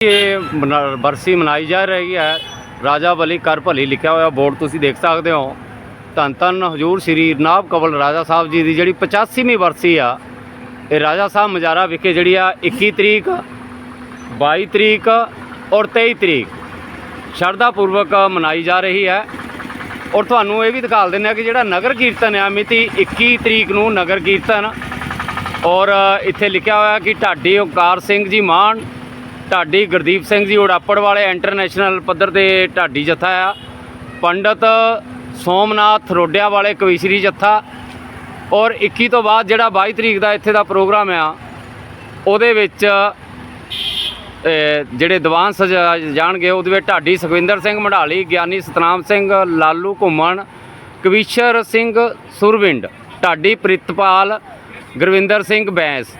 ਇਹ ਬਰਸੀ ਮਨਾਈ ਜਾ ਰਹੀ ਹੈ। ਰਾਜਾ ਬਲੀ ਕਰ ਭਲੀ ਲਿਖਿਆ ਹੋਇਆ ਬੋਰਡ ਤੁਸੀਂ ਦੇਖ ਸਕਦੇ ਹੋ। ਧੰਨ ਧੰਨ ਹਜੂਰ ਸ੍ਰੀ ਨਾਭ ਕਵਲ ਰਾਜਾ ਸਾਹਿਬ ਜੀ ਦੀ ਜਿਹੜੀ 85ਵੀਂ ਬਰਸੀ ਆ, ਇਹ ਰਾਜਾ ਸਾਹਿਬ ਮਜਾਰਾ ਵਿਖੇ ਜਿਹੜੀ ਆ 21 ਤਰੀਕ 22 ਤਰੀਕ ਔਰ 23 ਤਰੀਕ ਸ਼ਰਧਾ ਪੂਰਵਕ ਮਨਾਈ ਜਾ ਰਹੀ ਹੈ। ਔਰ ਤੁਹਾਨੂੰ ਇਹ ਵੀ ਦਿਖਾ ਦਿੰਦੇ ਆ ਕਿ ਜਿਹੜਾ ਨਗਰ ਕੀਰਤਨ ਆ, ਮਿਤੀ 21 ਤਰੀਕ ਨੂੰ ਨਗਰ ਕੀਰਤਨ। ਔਰ ਇੱਥੇ ਲਿਖਿਆ ਹੋਇਆ ਕਿ ਢਾਡੀ ਓਕਾਰ ਸਿੰਘ ਜੀ ਮਾਨ ਢਾਡੀ ਗੁਰਦੀਪ ਸਿੰਘ ਜੀ ਉੜਾਪੜ ਵਾਲੇ ਇੰਟਰਨੈਸ਼ਨਲ ਪੱਧਰ ਤੇ ਢਾਡੀ ਜਥਾ ਆ। ਪੰਡਤ ਸੋਮਨਾਥ ਰੋਡਿਆ ਵਾਲੇ ਕਵੀਸ਼ਰੀ ਜਥਾ। ਔਰ 21 ਤੋਂ ਬਾਅਦ ਜਿਹੜਾ 22 ਤਰੀਕ ਦਾ ਇੱਥੇ ਦਾ ਪ੍ਰੋਗਰਾਮ ਆ, ਉਹਦੇ ਵਿੱਚ ਜਿਹੜੇ ਦੀਵਾਨ ਸਜਾ ਜਾਣਗੇ, ਉਹਦੇ ਵਿੱਚ ਢਾਡੀ ਸੁਖਵਿੰਦਰ ਸਿੰਘ ਮਢਾਲੀ ਗਿਆਨੀ ਸਤਨਾਮ ਸਿੰਘ ਲਾਲੂ ਘੁੰਮਣ, ਕਵੀਸ਼ਰ ਸਿੰਘ ਸੁਰਵਿੰਡ, ਢਾਡੀ ਪ੍ਰਿਤਪਾਲ, ਗੁਰਵਿੰਦਰ ਸਿੰਘ ਬੈਂਸ।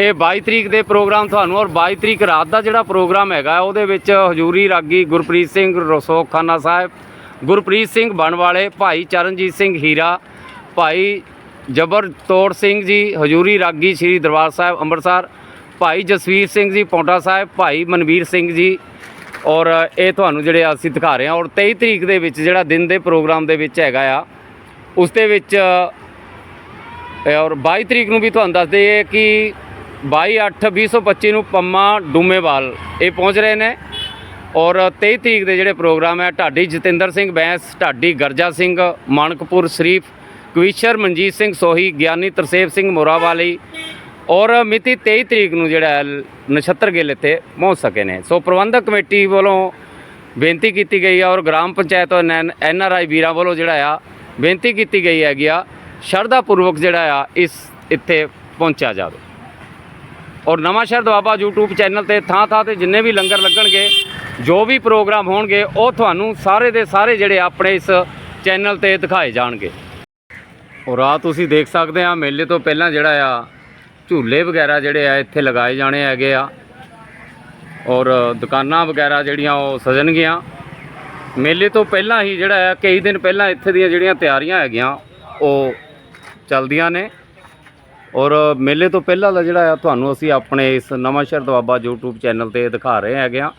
ਇਹ 22 ਤਰੀਕ ਦੇ ਪ੍ਰੋਗਰਾਮ ਤੁਹਾਨੂੰ ਔਰ 22 ਤਰੀਕ ਰਾਤ ਦਾ ਜਿਹੜਾ ਪ੍ਰੋਗਰਾਮ ਹੈਗਾ, ਉਹਦੇ ਵਿੱਚ ਹਜੂਰੀ ਰਾਗੀ ਗੁਰਪ੍ਰੀਤ ਸਿੰਘ ਰਸੋਖ ਖਾਨਾ ਸਾਹਿਬ, ਗੁਰਪ੍ਰੀਤ ਸਿੰਘ ਬਣਵਾਲੇ, ਭਾਈ ਚਰਨਜੀਤ ਸਿੰਘ ਹੀਰਾ, ਭਾਈ ਜਬਰ ਤੋੜ ਸਿੰਘ ਜੀ, ਹਜੂਰੀ ਰਾਗੀ ਸ੍ਰੀ ਦਰਬਾਰ ਸਾਹਿਬ ਅੰਮ੍ਰਿਤਸਰ, ਭਾਈ ਜਸਵੀਰ ਸਿੰਘ ਜੀ ਪੌਂਟਾ ਸਾਹਿਬ, ਭਾਈ ਮਨਵੀਰ ਸਿੰਘ ਜੀ ਔਰ ਇਹ ਤੁਹਾਨੂੰ ਜਿਹੜੇ ਅਸੀਂ ਦਿਖਾ ਰਹੇ ਹਾਂ ਔਰ 23 ਤਰੀਕ ਦੇ ਵਿੱਚ ਜਿਹੜਾ ਦਿਨ ਦੇ ਪ੍ਰੋਗਰਾਮ ਦੇ ਵਿੱਚ ਹੈਗਾ ਆ, ਉਸ ਦੇ ਵਿੱਚ ਔਰ 22 ਤਰੀਕ ਨੂੰ ਵੀ ਤੁਹਾਨੂੰ ਦੱਸ ਦਈਏ ਕਿ 22 8 2025 ਨੂੰ ਪੰਮਾ ਡੂਮੇਵਾਲ। ਇਹ ਪਹੁੰਚ ਰਹੇ ਨੇ। ਔਰ 23 ਤਰੀਕ ਦੇ ਜਿਹੜੇ ਪ੍ਰੋਗਰਾਮ ਹੈ, ਢਾਡੀ ਜਤਿੰਦਰ ਸਿੰਘ ਬੈਂਸ, ਢਾਡੀ ਗਰਜਾ ਸਿੰਘ, ਮਾਨਕਪੁਰ ਸ਼ਰੀਫ, ਕਵੀਸ਼ਰ ਮਨਜੀਤ ਸਿੰਘ ਸੋਹੀ, ਗਿਆਨੀ ਤਰਸੇਵ ਸਿੰਘ ਮੋਰਾਵਾਲੀ ਔਰ ਮਿਤੀ 23 ਤਰੀਕ ਨੂੰ ਜਿਹੜਾ ਹੈ, ਨਛੱਤਰ ਗਿੱਲ ਇੱਥੇ ਪਹੁੰਚ ਸਕੇ ਨੇ। ਸੋ ਪ੍ਰਬੰਧਕ ਕਮੇਟੀ ਵੱਲੋਂ ਬੇਨਤੀ ਕੀਤੀ ਗਈ ਹੈ ਔਰ ਗ੍ਰਾਮ ਪੰਚਾਇਤ ਔਰ ਐਨ ਆਰ ਆਈ ਵੀਰਾਂ ਵੱਲੋਂ ਜਿਹੜਾ ਆ, ਬੇਨਤੀ ਕੀਤੀ ਗਈ ਹੈਗੀ ਆ ਸ਼ਰਧਾ ਪੂਰਵਕ ਜਿਹੜਾ ਆ, ਇਸ ਇੱਥੇ ਪਹੁੰਚਿਆ ਜਾਵੇ। ਔਰ ਨਵਾਂ ਸ਼ਹਿਰ ਦੁਆਬਾ YouTube ਚੈਨਲ ਤੇ ਥਾਂ ਥਾਂ ਤੇ ਜਿੰਨੇ ਵੀ ਲੰਗਰ ਲੱਗਣਗੇ, ਜੋ ਵੀ ਪ੍ਰੋਗਰਾਮ ਹੋਣਗੇ, ਉਹ ਤੁਹਾਨੂੰ ਸਾਰੇ ਦੇ ਸਾਰੇ ਜਿਹੜੇ ਆਪਣੇ ਇਸ ਚੈਨਲ ਤੇ ਦਿਖਾਏ ਜਾਣਗੇ। ਔਰ ਆ ਤੁਸੀਂ ਦੇਖ ਸਕਦੇ ਆ, ਮੇਲੇ ਤੋਂ ਪਹਿਲਾਂ ਜਿਹੜਾ ਆ, ਝੂਲੇ ਵਗੈਰਾ ਜਿਹੜੇ ਆ, ਇੱਥੇ ਲਗਾਏ ਜਾਣੇ ਹੈਗੇ ਆ। ਔਰ ਦੁਕਾਨਾਂ ਵਗੈਰਾ ਜਿਹੜੀਆਂ, ਉਹ ਸਜਣਗੀਆਂ। ਮੇਲੇ ਤੋਂ ਪਹਿਲਾਂ ਹੀ ਜਿਹੜਾ ਆ, ਕਈ ਦਿਨ ਪਹਿਲਾਂ ਇੱਥੇ ਦੀਆਂ ਜਿਹੜੀਆਂ ਤਿਆਰੀਆਂ ਹੈਗੀਆਂ, ਉਹ ਚੱਲਦੀਆਂ ਨੇ। ਔਰ ਮੇਲੇ ਤੋਂ ਪਹਿਲਾਂ ਦਾ ਜਿਹੜਾ ਆ, ਤੁਹਾਨੂੰ ਅਸੀਂ ਆਪਣੇ ਇਸ ਨਵਾਂ ਸ਼ਹਿਰ ਦੁਆਬਾ YouTube ਚੈਨਲ ਤੇ ਦਿਖਾ ਰਹੇ ਹੈਗੇ ਆ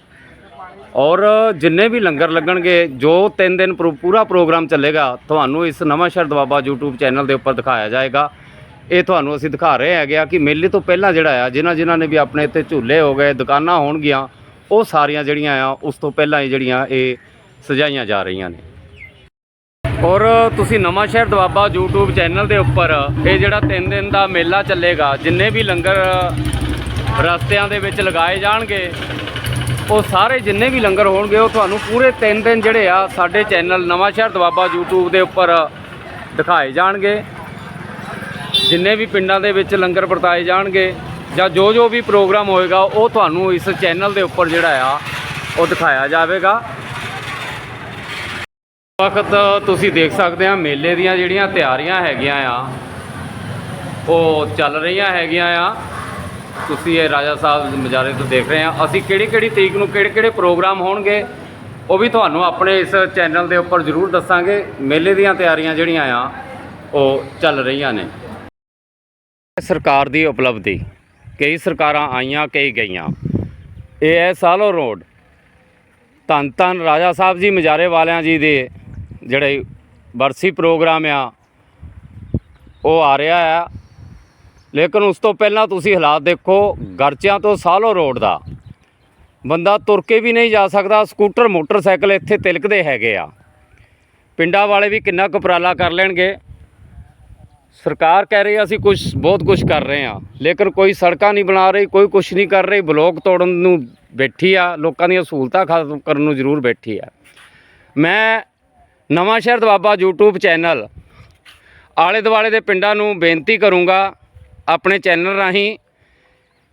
ਔਰ ਜਿੰਨੇ ਵੀ ਲੰਗਰ ਲੱਗਣਗੇ, ਜੋ 3 ਦਿਨ ਪ੍ਰੋ- ਪੂਰਾ ਪ੍ਰੋਗਰਾਮ ਚੱਲੇਗਾ, ਤੁਹਾਨੂੰ ਇਸ ਨਵਾਂ ਸ਼ਹਿਰ ਦੁਆਬਾ YouTube ਚੈਨਲ ਦੇ ਉੱਪਰ ਦਿਖਾਇਆ ਜਾਏਗਾ। ਇਹ ਤੁਹਾਨੂੰ ਅਸੀਂ ਦਿਖਾ ਰਹੇ ਹੈਗੇ ਆ ਕਿ ਮੇਲੇ ਤੋਂ ਪਹਿਲਾਂ ਜਿਹੜਾ ਆ, ਜਿਨ੍ਹਾਂ ਜਿਨ੍ਹਾਂ ਨੇ ਵੀ ਆਪਣੇ ਇੱਥੇ ਝੂਲੇ ਹੋ ਗਏ, ਦੁਕਾਨਾਂ ਹੋਣਗੀਆਂ, ਉਹ ਸਾਰੀਆਂ ਜਿਹੜੀਆਂ ਆ, ਉਸ ਤੋਂ ਪਹਿਲਾਂ ਹੀ ਜਿਹੜੀਆਂ ਇਹ ਸਜਾਈਆਂ ਜਾ ਰਹੀਆਂ ਨੇ। ਔਰ ਤੁਸੀਂ ਨਵਾਂ ਸ਼ਹਿਰ ਦੁਆਬਾ YouTube ਚੈਨਲ ਦੇ ਉੱਪਰ ਇਹ ਜਿਹੜਾ 3 ਦਿਨ ਦਾ ਮੇਲਾ ਚੱਲੇਗਾ, ਜਿੰਨੇ ਵੀ ਲੰਗਰ ਰਸਤਿਆਂ ਦੇ ਵਿੱਚ ਲਗਾਏ ਜਾਣਗੇ, ਉਹ ਸਾਰੇ ਜਿੰਨੇ ਵੀ ਲੰਗਰ ਹੋਣਗੇ, ਉਹ ਤੁਹਾਨੂੰ ਪੂਰੇ 3 ਦਿਨ ਜਿਹੜੇ ਆ ਸਾਡੇ ਚੈਨਲ ਨਵਾਂ ਸ਼ਹਿਰ ਦੁਆਬਾ YouTube ਦੇ ਉੱਪਰ ਦਿਖਾਏ ਜਾਣਗੇ। ਜਿੰਨੇ ਵੀ ਪਿੰਡਾਂ ਦੇ ਵਿੱਚ ਲੰਗਰ ਵਰਤਾਏ ਜਾਣਗੇ ਜਾਂ ਜੋ ਜੋ ਵੀ ਪ੍ਰੋਗਰਾਮ ਹੋਏਗਾ, ਉਹ ਤੁਹਾਨੂੰ ਇਸ ਚੈਨਲ ਦੇ ਉੱਪਰ ਜਿਹੜਾ ਆ, ਉਹ ਦਿਖਾਇਆ ਜਾਵੇਗਾ। ਵਕਤ ਤੁਸੀਂ ਦੇਖ ਸਕਦੇ ਆ, ਮੇਲੇ ਦੀਆਂ ਜਿਹੜੀਆਂ ਤਿਆਰੀਆਂ ਹੈਗੀਆਂ ਆ, ਉਹ ਚੱਲ ਰਹੀਆਂ ਹੈਗੀਆਂ ਆ। ਤੁਸੀਂ ਇਹ ਰਾਜਾ ਸਾਹਿਬ ਮਜਾਰੇ ਤੋਂ ਦੇਖ ਰਹੇ ਆ। ਅਸੀਂ ਕਿਹੜੀ ਕਿਹੜੀ ਤਰੀਕ ਨੂੰ ਕਿਹੜੇ ਕਿਹੜੇ ਪ੍ਰੋਗਰਾਮ ਹੋਣਗੇ, ਉਹ ਵੀ ਤੁਹਾਨੂੰ ਆਪਣੇ ਇਸ ਚੈਨਲ ਦੇ ਉੱਪਰ ਜ਼ਰੂਰ ਦੱਸਾਂਗੇ। ਮੇਲੇ ਦੀਆਂ ਤਿਆਰੀਆਂ ਜਿਹੜੀਆਂ ਆ, ਉਹ ਚੱਲ ਰਹੀਆਂ ਨੇ। ਸਰਕਾਰ ਦੀ ਉਪਲਬਧੀ, ਕਈ ਸਰਕਾਰਾਂ ਆਈਆਂ, ਕਈ ਗਈਆਂ। ਇਹ ਹੈ ਸਾਲੋ ਰੋਡ ਧੰਨ ਧੰਨ ਰਾਜਾ ਸਾਹਿਬ ਜੀ, ਮਜਾਰੇ ਵਾਲਿਆਂ ਜੀ ਦੇ ਜਿਹੜੇ ਬਰਸੀ ਪ੍ਰੋਗਰਾਮ ਆ, ਉਹ ਆ ਰਿਹਾ ਆ। ਲੇਕਿਨ ਉਸ ਤੋਂ ਪਹਿਲਾਂ ਤੁਸੀਂ ਹਾਲਾਤ ਦੇਖੋ ਗਰਚਿਆਂ ਤੋਂ ਸਾਲੋ ਰੋਡ ਦਾ। ਬੰਦਾ ਤੁਰ ਕੇ ਵੀ ਨਹੀਂ ਜਾ ਸਕਦਾ, ਸਕੂਟਰ, ਮੋਟਰਸਾਈਕਲ ਇੱਥੇ ਤਿਲਕਦੇ ਹੈਗੇ ਆ। ਪਿੰਡਾਂ ਵਾਲੇ ਵੀ ਕਿੰਨਾ ਕੁ ਉਪਰਾਲਾ ਕਰ ਲੈਣਗੇ। ਸਰਕਾਰ ਕਹਿ ਰਹੀ ਹੈ ਅਸੀਂ ਕੁਝ ਬਹੁਤ ਕੁਝ ਕਰ ਰਹੇ ਹਾਂ ਲੇਕਿਨ ਕੋਈ ਸੜਕਾਂ ਨਹੀਂ ਬਣਾ ਰਹੀ, ਕੋਈ ਕੁਝ ਨਹੀਂ ਕਰ ਰਹੀ, ਬਲੋਕ ਤੋੜਨ ਨੂੰ ਬੈਠੀ ਆ, ਲੋਕਾਂ ਦੀਆਂ ਸਹੂਲਤਾਂ ਖਤਮ ਕਰਨ ਨੂੰ ਜ਼ਰੂਰ ਬੈਠੀ ਆ। ਮੈਂ ਨਵਾਂ ਸ਼ਹਿਰ ਦਵਾਬਾ YouTube ਚੈਨਲ। ਆਲੇ ਦੁਆਲੇ ਦੇ ਪਿੰਡਾਂ ਨੂੰ ਬੇਨਤੀ ਕਰੂੰਗਾ ਆਪਣੇ ਚੈਨਲ ਰਾਹੀਂ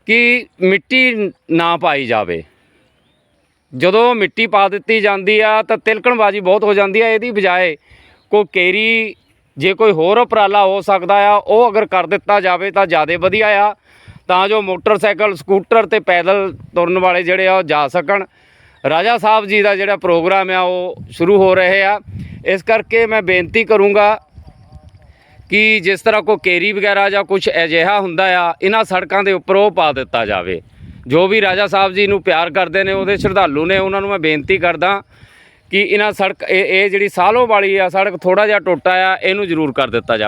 ਕਿ ਮਿੱਟੀ ਨਾ ਪਾਈ ਜਾਵੇ। ਜਦੋਂ ਮਿੱਟੀ ਪਾ ਦਿੱਤੀ ਜਾਂਦੀ ਆ ਤਾਂ ਤਿਲਕਣਬਾਜ਼ੀ ਬਹੁਤ ਹੋ ਜਾਂਦੀ ਆ। ਇਹਦੀ ਬਜਾਏ ਕੋਈ ਕੇਰੀ, ਜੇ ਕੋਈ ਹੋਰ ਉਪਰਾਲਾ ਹੋ ਸਕਦਾ ਆ, ਉਹ ਅਗਰ ਕਰ ਦਿੱਤਾ ਜਾਵੇ ਤਾਂ ਜ਼ਿਆਦਾ ਵਧੀਆ ਆ। ਤਾਂ ਜੋ ਮੋਟਰਸਾਈਕਲ, ਸਕੂਟਰ ਤੇ ਪੈਦਲ ਤੁਰਨ ਵਾਲੇ ਜਿਹੜੇ ਆ ਉਹ ਜਾ ਸਕਣ। ਰਾਜਾ ਸਾਹਿਬ ਜੀ ਦਾ ਜਿਹੜਾ ਪ੍ਰੋਗਰਾਮ ਆ, ਉਹ ਸ਼ੁਰੂ ਹੋ ਰਹੇ ਆ। ਇਸ ਕਰਕੇ ਮੈਂ ਬੇਨਤੀ ਕਰੂੰਗਾ ਕਿ ਜਿਸ ਤਰ੍ਹਾਂ ਕੋਈ ਕੇਰੀ ਵਗੈਰਾ ਜਾਂ ਕੁਝ ਅਜਿਹਾ ਹੁੰਦਾ ਆ, ਇਹਨਾਂ ਸੜਕਾਂ ਦੇ ਉੱਪਰ ਉਹ ਪਾ ਦਿੱਤਾ ਜਾਵੇ। ਜੋ ਵੀ ਰਾਜਾ ਸਾਹਿਬ ਜੀ ਨੂੰ ਪਿਆਰ ਕਰਦੇ ਨੇ, ਉਹਦੇ ਸ਼ਰਧਾਲੂ ਨੇ, ਉਹਨਾਂ ਨੂੰ ਮੈਂ ਬੇਨਤੀ ਕਰਦਾ ਕਿ ਇਹਨਾਂ ਸੜਕ, ਇਹ ਇਹ ਜਿਹੜੀ ਸਾਲੋ ਵਾਲੀ ਆ, ਸੜਕ ਥੋੜਾ ਜਿਹਾ ਟੋਟਾ ਆ ਇਹਨੂੰ ਜ਼ਰੂਰ ਕਰ ਦਿੱਤਾ ਜਾਵੇ।